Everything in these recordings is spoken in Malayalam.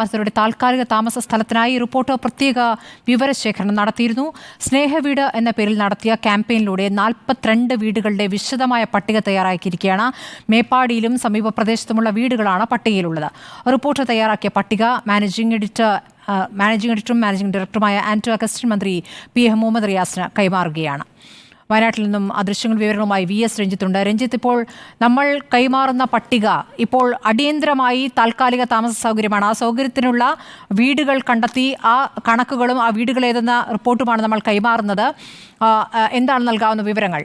വാസികളുടെ താൽക്കാലിക താമസ സ്ഥലത്തിനായി റിപ്പോർട്ടർ പ്രത്യേക വിവരശേഖരണം നടത്തിയിരുന്നു. സ്നേഹവീട് എന്ന പേരിൽ നടത്തിയ ക്യാമ്പയിനിലൂടെ നാൽപ്പത്തിരണ്ട് വീടുകളുടെ വിശദമായ പട്ടിക തയ്യാറാക്കിയിരിക്കുകയാണ്. മേപ്പാടിയിലും സമീപ പ്രദേശത്തുമുള്ള വീടുകളാണ് പട്ടികയിലുള്ളത്. റിപ്പോർട്ട് തയ്യാറാക്കിയ പട്ടിക മാനേജിംഗ് എഡിറ്റർ മാനേജിംഗ് എഡിറ്ററും മാനേജിംഗ് ഡയറക്ടറുമായ ആന്റോ അഗസ്റ്റിൻ മന്ത്രി പി എം മുഹമ്മദ് റിയാസിന് കൈമാറുകയാണ്. വയനാട്ടിൽ നിന്നും ആ ദൃശ്യങ്ങൾ വിവരങ്ങളുമായി വി എസ് രഞ്ജിത്തുണ്ട്. രഞ്ജിത്ത് ഇപ്പോൾ നമ്മൾ കൈമാറുന്ന പട്ടിക ഇപ്പോൾ അടിയന്തരമായി താൽക്കാലിക താമസ സൗകര്യമാണ്. ആ സൗകര്യത്തിനുള്ള വീടുകൾ കണ്ടെത്തി ആ കണക്കുകളും ആ വീടുകൾ ഏതെന്ന റിപ്പോർട്ടുമാണ് നമ്മൾ കൈമാറുന്നത്. എന്താണ് നൽകാവുന്ന വിവരങ്ങൾ?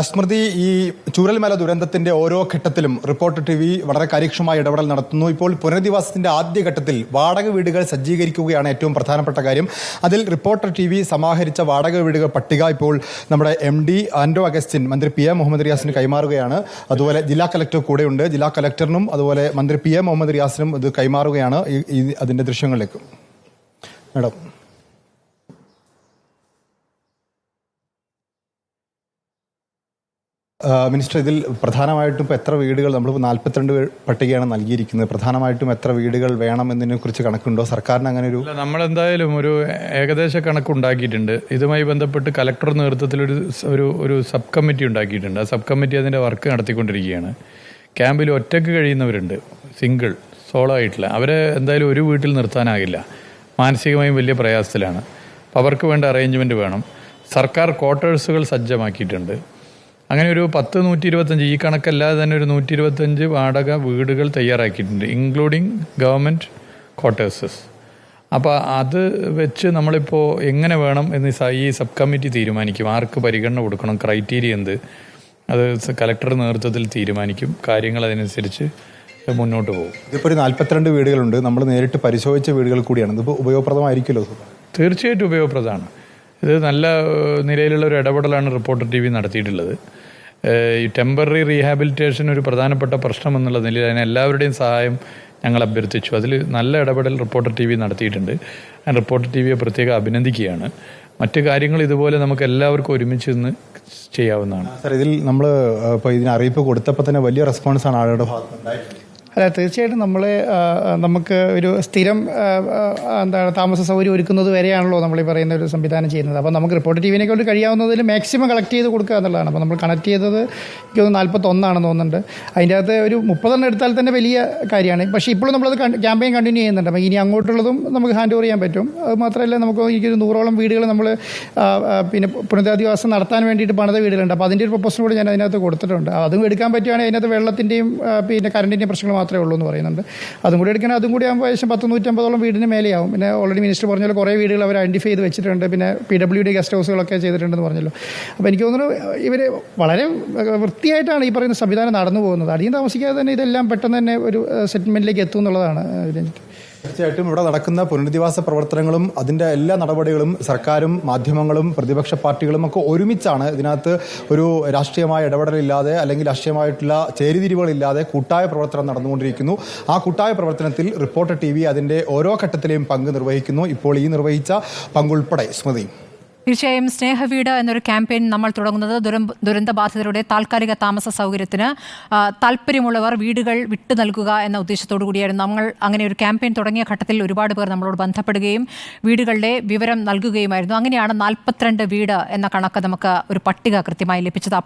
സ്മൃതി ഈ ചൂരൽമല ദുരന്തത്തിന്റെ ഓരോ ഘട്ടത്തിലും റിപ്പോർട്ടർ ടി വി വളരെ കാര്യക്ഷമമായ ഇടപെടൽ നടത്തുന്നു. ഇപ്പോൾ പുനരധിവാസത്തിന്റെ ആദ്യഘട്ടത്തിൽ വാടക വീടുകൾ സജ്ജീകരിക്കുകയാണ് ഏറ്റവും പ്രധാനപ്പെട്ട കാര്യം. അതിൽ റിപ്പോർട്ടർ ടി വി സമാഹരിച്ച വാടക വീടുകൾ പട്ടിക ഇപ്പോൾ നമ്മുടെ എം ഡി ആൻഡോ അഗസ്റ്റിൻ മന്ത്രി പി എ മുഹമ്മദ് റിയാസിന് കൈമാറുകയാണ്. അതുപോലെ ജില്ലാ കലക്ടർ കൂടെയുണ്ട്. ജില്ലാ കലക്ടറിനും അതുപോലെ മന്ത്രി പി എ മുഹമ്മദ് റിയാസിനും ഇത് കൈമാറുകയാണ് അതിന്റെ ദൃശ്യങ്ങളിലേക്ക്. മേഡം. മിനിസ്റ്റർ ഇതിൽ പ്രധാനമായിട്ടും ഇപ്പോൾ എത്ര വീടുകൾ നമ്മളിപ്പോൾ നാൽപ്പത്തിരണ്ട് പട്ടികയാണ് നൽകിയിരിക്കുന്നത്. പ്രധാനമായിട്ടും എത്ര വീടുകൾ വേണം എന്നതിനെ കുറിച്ച് കണക്കുണ്ടോ? സർക്കാരിന് അങ്ങനെ ഒരു അല്ല നമ്മളെന്തായാലും ഒരു ഏകദേശ കണക്കുണ്ടാക്കിയിട്ടുണ്ട് ഇതുമായി ബന്ധപ്പെട്ട് കലക്ടർ നേതൃത്വത്തിൽ ഒരു ഒരു ഒരു സബ് കമ്മിറ്റി ഉണ്ടാക്കിയിട്ടുണ്ട്. ആ സബ് കമ്മിറ്റി അതിന്റെ വർക്ക് നടത്തിക്കൊണ്ടിരിക്കുകയാണ്. ക്യാമ്പിൽ ഒറ്റയ്ക്ക് കഴിയുന്നവരുണ്ട്. സിംഗിൾ സോളോ ആയിട്ടുള്ള അവരെ എന്തായാലും ഒരു വീട്ടിൽ നിർത്താനാകില്ല. മാനസികമായും വലിയ പ്രയാസത്തിലാണ്. അപ്പോൾ അവർക്ക് വേണ്ട അറേഞ്ച്മെന്റ് വേണം. സർക്കാർ ക്വാർട്ടേഴ്സുകൾ സജ്ജമാക്കിയിട്ടുണ്ട്. അങ്ങനെ ഒരു പത്ത് നൂറ്റി ഇരുപത്തഞ്ച് ഈ കണക്കല്ലാതെ തന്നെ ഒരു നൂറ്റി ഇരുപത്തഞ്ച് വാടക വീടുകൾ തയ്യാറാക്കിയിട്ടുണ്ട് ഇൻക്ലൂഡിങ് ഗവൺമെന്റ് ക്വാർട്ടേഴ്സസ് അപ്പോൾ അത് വെച്ച് നമ്മളിപ്പോൾ എങ്ങനെ വേണം എന്ന് ഈ സബ് കമ്മിറ്റി തീരുമാനിക്കും? ആർക്ക് പരിഗണന കൊടുക്കണം? ക്രൈറ്റീരിയ എന്ത്? അത് കലക്ടറുടെ നേതൃത്വത്തിൽ തീരുമാനിക്കും. കാര്യങ്ങൾ അതിനനുസരിച്ച് മുന്നോട്ട് പോകും. ഇതിപ്പോൾ ഒരു നാൽപ്പത്തിരണ്ട് വീടുകളുണ്ട്. നമ്മൾ നേരിട്ട് പരിശോധിച്ച വീടുകൾ കൂടിയാണ്. ഇതിപ്പോൾ ഉപയോഗപ്രദമായിരിക്കുമല്ലോ? തീർച്ചയായിട്ടും ഉപയോഗപ്രദമാണ്. ഇത് നല്ല നിലയിലുള്ള ഒരു ഇടപെടലാണ് റിപ്പോർട്ടർ ടി വി നടത്തിയിട്ടുള്ളത്. ഈ ടെമ്പററി റീഹാബിലിറ്റേഷൻ ഒരു പ്രധാനപ്പെട്ട പ്രശ്നം എന്നുള്ള നിലയിൽ അതിന് എല്ലാവരുടെയും സഹായം ഞങ്ങൾ അഭ്യർത്ഥിച്ചു. അതിൽ നല്ല ഇടപെടൽ റിപ്പോർട്ടർ ടി വി നടത്തിയിട്ടുണ്ട്. ഞാൻ റിപ്പോർട്ടർ ടി വിയെ പ്രത്യേകം അഭിനന്ദിക്കുകയാണ്. മറ്റു കാര്യങ്ങൾ ഇതുപോലെ നമുക്ക് എല്ലാവർക്കും ഒരുമിച്ച് നിന്ന് ചെയ്യാവുന്നതാണ്. സാർ ഇതിൽ നമ്മൾ ഇപ്പോൾ ഇതിന് അറിയിപ്പ് കൊടുത്തപ്പോൾ തന്നെ വലിയ റെസ്പോൺസാണ് ആളുകളുടെ ഭാഗത്ത് ഉണ്ടായിട്ടുള്ളത്. അല്ല തീർച്ചയായിട്ടും നമ്മൾ നമുക്ക് ഒരു സ്ഥിരം എന്താണ് താമസ സൗകര്യം ഒരുക്കുന്നത് വരെയാണല്ലോ നമ്മൾ ഈ പറയുന്ന ഒരു സംവിധാനം ചെയ്യുന്നത്. അപ്പോൾ നമുക്ക് റിപ്പോർട്ട് ടി വിനെ കൊണ്ട് കഴിയാവുന്നതിൽ മാക്സിമം കളക്ട് ചെയ്ത് കൊടുക്കുക എന്നുള്ളതാണ്. അപ്പോൾ നമ്മൾ കണക്ട് ചെയ്തത് എനിക്ക് തോന്നുന്നു നാൽപ്പത്തൊന്നാണെന്ന് തോന്നുന്നുണ്ട്. അതിന്റെ അകത്ത് ഒരു മുപ്പതെണ്ണം എടുത്താൽ തന്നെ വലിയ കാര്യമാണ്. പക്ഷേ ഇപ്പോഴും നമ്മളത് ക്യാമ്പയിൻ കണ്ടിന്യൂ ചെയ്യുന്നുണ്ട്. അപ്പോൾ ഇനി അങ്ങോട്ടുള്ളതും നമുക്ക് ഹാൻഡ് ഓവർ ചെയ്യാൻ പറ്റും. അത് മാത്രമല്ല നമുക്ക് എനിക്കൊരു നൂറോളം വീടുകൾ നമ്മൾ പിന്നെ പുനരധിവാസം നടത്താൻ വേണ്ടിയിട്ട് പണിത വീടുകളുണ്ട്. അപ്പോൾ അതിന്റെ ഒരു പ്രൊപ്പോസൽ കൂടി ഞാൻ അതിനകത്ത് കൊടുത്തിട്ടുണ്ട്. അതും എടുക്കാൻ പറ്റുകയാണെങ്കിൽ അതിനകത്ത് വെള്ളത്തിന്റെയും പിന്നെ കറണ്ടിന്റെയും പ്രശ്നങ്ങൾ മാത്രമേ ഉള്ളൂ എന്ന് പറയുന്നുണ്ട്. അതും കൂടി എടുക്കണം അതും കൂടി ആകുമ്പോൾ ഏകദേശം പത്ത് നൂറ്റമ്പതോളം വീടിന് മേലെയാവും. പിന്നെ ഓൾറെഡി മിനിസ്റ്റർ പറഞ്ഞ പോലെ കുറേ വീടുകൾ അവർ ഐഡന്റിഫൈ ചെയ്ത് വെച്ചിട്ടുണ്ട്. പിന്നെ പി ഡബ്ല്യു ഡി ഗസ്റ്റ് ഹൗസുകളൊക്കെ ചെയ്തിട്ടുണ്ടെന്ന് പറഞ്ഞല്ലോ. അപ്പോൾ എനിക്ക് തോന്നുന്നു ഇവർ വളരെ വൃത്തിയായിട്ടാണ് ഈ പറയുന്ന സംവിധാനം നടന്നു പോകുന്നത്. അധികം താമസിക്കാതെ തന്നെ ഇതെല്ലാം പെട്ടെന്ന് തന്നെ ഒരു സെറ്റിൽമെന്റിലേക്ക് എത്തും എന്നുള്ളതാണ് ഇതിന്റെ തീർച്ചയായിട്ടും ഇവിടെ നടക്കുന്ന പുനരധിവാസ പ്രവർത്തനങ്ങളും അതിന്റെ എല്ലാ നടപടികളും സർക്കാരും മാധ്യമങ്ങളും പ്രതിപക്ഷ പാർട്ടികളും ഒക്കെ ഒരുമിച്ചാണ് ഇതിനകത്ത് ഒരു രാഷ്ട്രീയമായ ഇടപെടലില്ലാതെ അല്ലെങ്കിൽ രാഷ്ട്രീയമായിട്ടുള്ള ചേരിതിരിവുകളില്ലാതെ കൂട്ടായ പ്രവർത്തനം നടന്നുകൊണ്ടിരിക്കുന്നു. ആ കൂട്ടായ പ്രവർത്തനത്തിൽ റിപ്പോർട്ടർ ടി വി അതിന്റെ ഓരോ ഘട്ടത്തിലെയും പങ്ക് നിർവഹിക്കുന്നു. ഇപ്പോൾ ഈ നിർവഹിച്ച പങ്കുൾപ്പെടെ സ്മൃതി. തീർച്ചയായും സ്നേഹവീട് എന്നൊരു ക്യാമ്പയിൻ നമ്മൾ തുടങ്ങുന്നത് ദുരന്ത ദുരന്തബാധിതരുടെ താൽക്കാലിക താമസ സൗകര്യത്തിന് താല്പര്യമുള്ളവർ വീടുകൾ വിട്ടു നൽകുക എന്ന ഉദ്ദേശത്തോടു കൂടിയായിരുന്നു. നമ്മൾ അങ്ങനെ ഒരു ക്യാമ്പയിൻ തുടങ്ങിയ ഘട്ടത്തിൽ ഒരുപാട് പേർ നമ്മളോട് ബന്ധപ്പെടുകയും വീടുകളുടെ വിവരം നൽകുകയുമായിരുന്നു. അങ്ങനെയാണ് നാൽപ്പത്തിരണ്ട് വീട് എന്ന കണക്ക് നമുക്ക് ഒരു പട്ടിക കൃത്യമായി ലഭിച്ചത്. ആ